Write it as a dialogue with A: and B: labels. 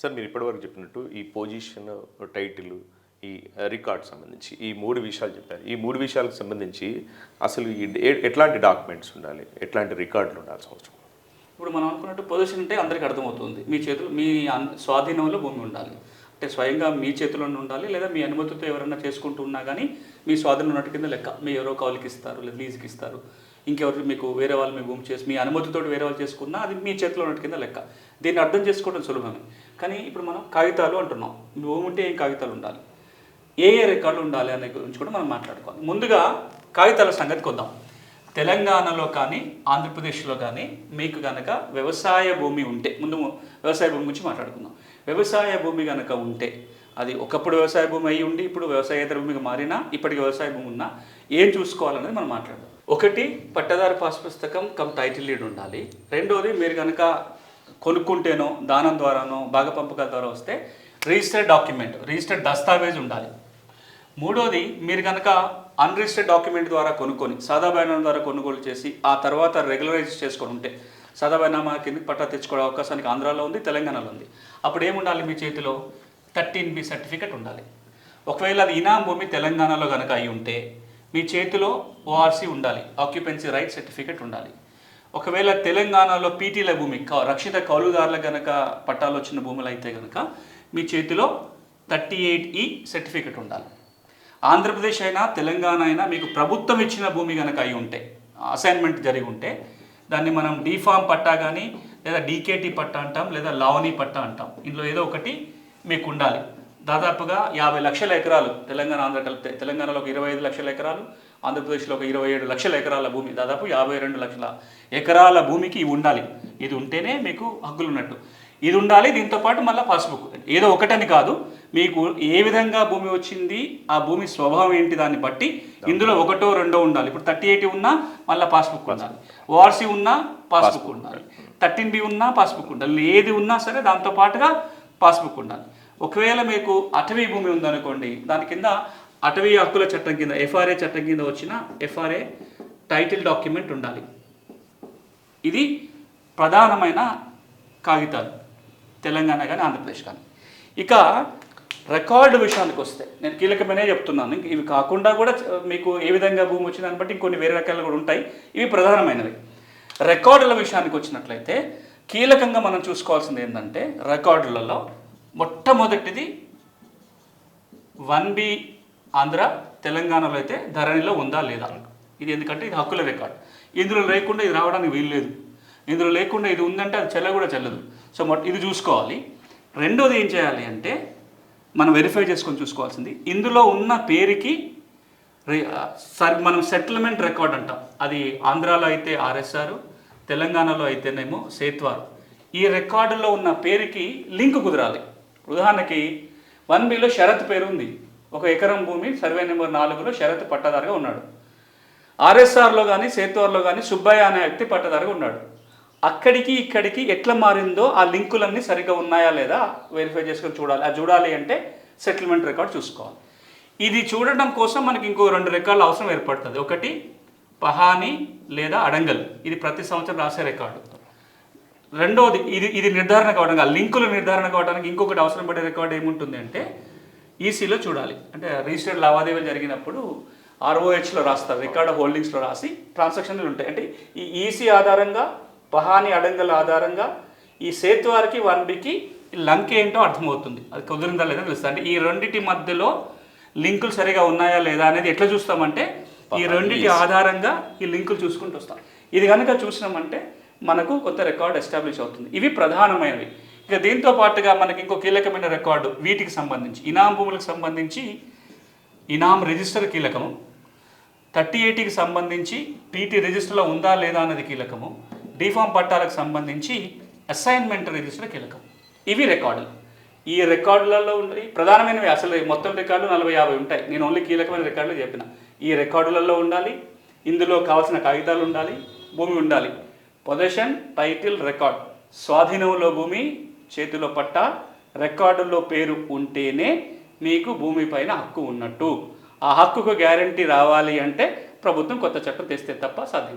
A: Sir మీరు ఇప్పటివరకు చెప్పినట్టు ఈ పొజిషన్ టైటిల్ ఈ రికార్డ్ సంబంధించి ఈ మూడు విషయాలు చెప్పారు. ఈ మూడు విషయాలకు సంబంధించి అసలు ఈ ఎట్లాంటి డాక్యుమెంట్స్ ఉండాలి? ఎట్లాంటి రికార్డులు ఉండాల్సిన అవసరం?
B: ఇప్పుడు మనం అనుకున్నట్టు పొజిషన్ అంటే అందరికీ అర్థమవుతుంది. మీ చేతులు మీ స్వాధీనంలో భూమి ఉండాలి. అంటే స్వయంగా మీ చేతిలో ఉండాలి లేదా మీ అనుమతితో ఎవరైనా చేసుకుంటూ ఉన్నా కానీ మీ స్వాధీనం ఉన్నట్టు కింద లెక్క. మీ ఎవరో కౌలికి ఇస్తారు లేదా లీజుకి ఇస్తారు. ఇంకెవరు మీకు వేరే వాళ్ళు మీ భూమి చేసి మీ అనుమతితో వేరే వాళ్ళు చేసుకున్నా అది మీ చేతిలో ఉన్నట్టు కింద లెక్క. దీన్ని అర్థం చేసుకోవడం సులభమే. కానీ ఇప్పుడు మనం కాగితాలు అంటున్నాం. భూమి ఉంటే ఏం కాగితాలు ఉండాలి? ఏ ఏ రికార్డులు ఉండాలి అనే గురించి కూడా మనం మాట్లాడుకోవాలి. ముందుగా కాగితాల సంగతి కొద్దాం. తెలంగాణలో కానీ ఆంధ్రప్రదేశ్లో కానీ మీకు కనుక వ్యవసాయ భూమి ఉంటే ముందు వ్యవసాయ భూమి గురించి మాట్లాడుకుందాం. వ్యవసాయ భూమి కనుక ఉంటే అది ఒకప్పుడు వ్యవసాయ భూమి అయి ఉండి ఇప్పుడు వ్యవసాయేతర భూమికి మారినా ఇప్పటికి వ్యవసాయ భూమి ఉన్నా ఏం చూసుకోవాలనేది మనం మాట్లాడదాం. ఒకటి పట్టదారు పాస్ పుస్తకం కమ్ టైటిల్ లీడ్ ఉండాలి. రెండోది మీరు కనుక కొనుక్కుంటేనో దానం ద్వారానో భాగ పంపకాల ద్వారా వస్తే రిజిస్టర్డ్ డాక్యుమెంట్ రిజిస్టర్డ్ దస్తావేజ్ ఉండాలి. మూడోది మీరు కనుక అన్రిజిస్టర్డ్ డాక్యుమెంట్ ద్వారా కొనుక్కొని సాదా బైనామా ద్వారా కొనుగోలు చేసి ఆ తర్వాత రెగ్యులరైజ్ చేసుకొని ఉంటే సాదా బైనామా కింద పట్టా తెచ్చుకోవడం అవకాశానికి ఆంధ్రాలో ఉంది తెలంగాణలో ఉంది. అప్పుడు ఏముండాలి మీ చేతిలో? థర్టీన్ బి సర్టిఫికెట్ ఉండాలి. ఒకవేళ అది ఇనాం భూమి తెలంగాణలో కనుక అయి ఉంటే మీ చేతిలో ఓఆర్సీ ఉండాలి. ఆక్యుపెన్సీ రైట్ సర్టిఫికెట్ ఉండాలి. ఒకవేళ తెలంగాణలో పీటీల భూమి రక్షిత కౌలుదారుల కనుక పట్టాలు వచ్చిన భూములు అయితే కనుక మీ చేతిలో థర్టీ ఎయిట్ ఈ సర్టిఫికెట్ ఉండాలి. ఆంధ్రప్రదేశ్ అయినా తెలంగాణ అయినా మీకు ప్రభుత్వం ఇచ్చిన భూమి కనుక అయి ఉంటే అసైన్మెంట్ జరిగి ఉంటే దాన్ని మనం డీఫామ్ పట్టా కానీ లేదా డీకేటీ పట్టా అంటాం లేదా లావనీ పట్టా అంటాం. ఇందులో ఏదో ఒకటి మీకు ఉండాలి దాదాపుగా యాభై లక్షల ఎకరాలు తెలంగాణ ఆంధ్ర కలిపితే తెలంగాణలో ఒక ఇరవై ఐదు లక్షల ఎకరాలు ఆంధ్రప్రదేశ్లో ఒక ఇరవై ఏడు లక్షల ఎకరాల భూమి దాదాపు యాభై రెండు లక్షల ఎకరాల భూమికి ఇవి ఉండాలి. ఇది ఉంటేనే మీకు హక్కులు ఉన్నట్టు ఇది ఉండాలి దీంతో పాటు మళ్ళీ పాస్బుక్. ఏదో ఒకటని కాదు మీకు ఏ విధంగా భూమి వచ్చింది ఆ భూమి స్వభావం ఏంటి దాన్ని బట్టి ఇందులో ఒకటో రెండో ఉండాలి. ఇప్పుడు థర్టీ ఎయిటీ ఉన్నా మళ్ళీ పాస్బుక్ ఉండాలి. ఓఆర్సీ ఉన్నా పాస్బుక్ ఉండాలి. థర్టీన్ బి ఉన్నా పాస్బుక్ ఉండాలి. ఏది ఉన్నా సరే దాంతో పాటుగా పాస్బుక్ ఉండాలి. ఒకవేళ మీకు అటవీ భూమి ఉందనుకోండి దాని కింద అటవీ హక్కుల చట్టం కింద ఎఫ్ఆర్ఏ చట్టం కింద వచ్చిన ఎఫ్ఆర్ఏ టైటిల్ డాక్యుమెంట్ ఉండాలి. ఇది ప్రధానమైన కాగితాలు తెలంగాణ కానీ ఆంధ్రప్రదేశ్ కానీ. ఇక రికార్డు విషయానికి వస్తే నేను కీలకమైనవి చెప్తున్నాను. ఇవి కాకుండా కూడా మీకు ఏ విధంగా భూమి వచ్చిన బట్టి ఇంకొన్ని వేరే రకాలు కూడా ఉంటాయి. ఇవి ప్రధానమైనవి. రికార్డుల విషయానికి వచ్చినట్లయితే కీలకంగా మనం చూసుకోవాల్సింది ఏంటంటే రికార్డులలో మొట్టమొదటిది వన్ బి ఆంధ్ర తెలంగాణలో అయితే ధరణిలో ఉందా లేదా? ఇది ఎందుకంటే ఇది హక్కుల రికార్డ్. ఇందులో లేకుండా ఇది రావడానికి వీల్లేదు ఇందులో లేకుండా ఇది ఉందంటే అది చెల్ల కూడా చెల్లదు. సో ఇది చూసుకోవాలి. రెండోది ఏం చేయాలి అంటే మనం వెరిఫై చేసుకొని చూసుకోవాల్సింది. ఇందులో ఉన్న పేరుకి సర్ మనం సెటిల్మెంట్ రికార్డ్ అంటాం. అది ఆంధ్రాలో అయితే ఆర్ఎస్ఆర్ తెలంగాణలో అయితేనేమో సేత్వార్ ఈ రికార్డులో ఉన్న పేరుకి లింక్ కుదరాలి. ఉదాహరణకి వన్ బిలో షరత్ పేరు ఉంది ఒక ఎకరం భూమి సర్వే నెంబర్ నాలుగులో షరత్ పట్టదారుగా ఉన్నాడు. ఆర్ఎస్ఆర్లో కానీ సేత్వార్లో కానీ సుబ్బయ్య అనే వ్యక్తి పట్టదారుగా ఉన్నాడు. అక్కడికి ఇక్కడికి ఎట్లా మారిందో ఆ లింకులన్నీ సరిగ్గా ఉన్నాయా లేదా వెరిఫై చేసుకొని చూడాలి. అది చూడాలి అంటే సెటిల్మెంట్ రికార్డ్ చూసుకోవాలి. ఇది చూడడం కోసం మనకి ఇంకో రెండు రకాల అవసరం ఏర్పడుతుంది. ఒకటి పహాని లేదా అడంగల్. ఇది ప్రతి సంవత్సరం రాసే రికార్డు. రెండవది ఇది ఇది నిర్ధారణ కావడం ఆ లింకులు నిర్ధారణ కావడానికి ఇంకొకటి అవసరం పడే రికార్డు ఏముంటుంది అంటే ఈసీలో చూడాలి. అంటే రిజిస్టర్డ్ లావాదేవీలు జరిగినప్పుడు ఆర్ఓహెచ్లో రాస్తారు రికార్డ్ హోల్డింగ్స్లో రాసి ట్రాన్సాక్షన్లు ఉంటాయి. అంటే ఈ ఈసీ ఆధారంగా పహాని అడంగల్ ఆధారంగా ఈ సేతువారికి వన్ బికి లంక్ ఏంటో అర్థమవుతుంది. అది కుదిరిందా లేదా తెలుస్తుంది. అంటే ఈ రెండింటి మధ్యలో లింకులు సరిగా ఉన్నాయా లేదా అనేది ఎట్లా చూస్తామంటే ఈ రెండిటి ఆధారంగా ఈ లింకులు చూసుకుంటూ వస్తాం. ఇది కనుక చూసినామంటే మనకు కొత్త రికార్డ్ ఎస్టాబ్లిష్ అవుతుంది. ఇవి ప్రధానమైనవి. ఇక దీంతో పాటుగా మనకి ఇంకో కీలకమైన రికార్డు వీటికి సంబంధించి ఇనాం భూములకు సంబంధించి ఇనాం రిజిస్టర్ కీలకము థర్టీ ఎయిటీకి సంబంధించి పీటీ రిజిస్టర్లో ఉందా లేదా అన్నది కీలకము డిఫామ్ పట్టాలకు సంబంధించి అసైన్మెంట్ రిజిస్టర్ కీలకం ఇవి రికార్డులు. ఈ రికార్డులలో ఉండే ప్రధానమైనవి అసలు మొత్తం రికార్డులు నలభై యాభై ఉంటాయి. నేను ఓన్లీ కీలకమైన రికార్డులు చెప్పిన. ఈ రికార్డులలో ఉండాలి ఇందులో కావాల్సిన కాగితాలు ఉండాలి భూమి ఉండాలి. Position title record. స్వాధీనంలో భూమి చేతిలో పట్ట రికార్డుల్లో పేరు ఉంటేనే మీకు భూమి పైన హక్కు ఉన్నట్టు. ఆ హక్కుకు గ్యారంటీ రావాలి అంటే ప్రభుత్వం కొత్త చట్టం తెస్తే తప్ప సాధ్యం